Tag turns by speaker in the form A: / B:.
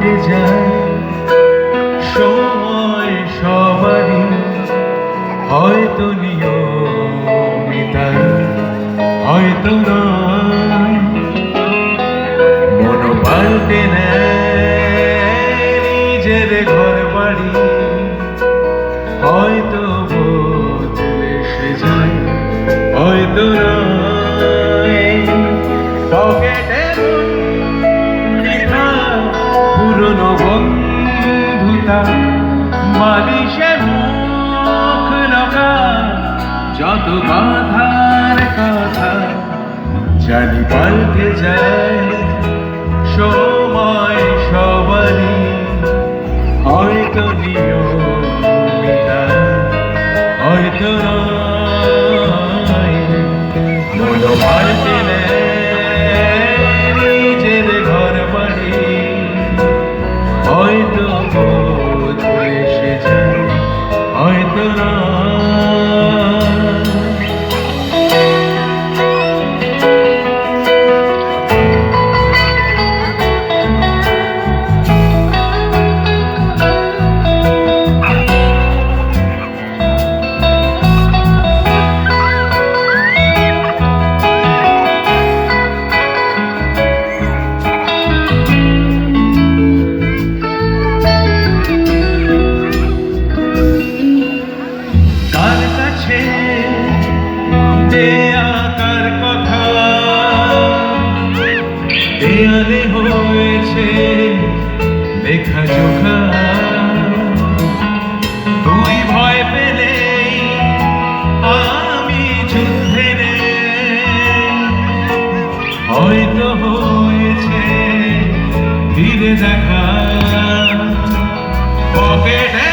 A: কেটে যায়। সময় সবারই হয়তো নিয়মিতার হয়তো নয়। মন পাল্টে নেয় নিজের ঘর বাড়ি পিতা বালিশে মুখ লাগায় যত বাধার কথা, জানি পাল্টে যায়, সময় সবারই হয়তো নিয়মিতা, হয়তো মনো পাল্টে ফিরে দেখা। পকেটে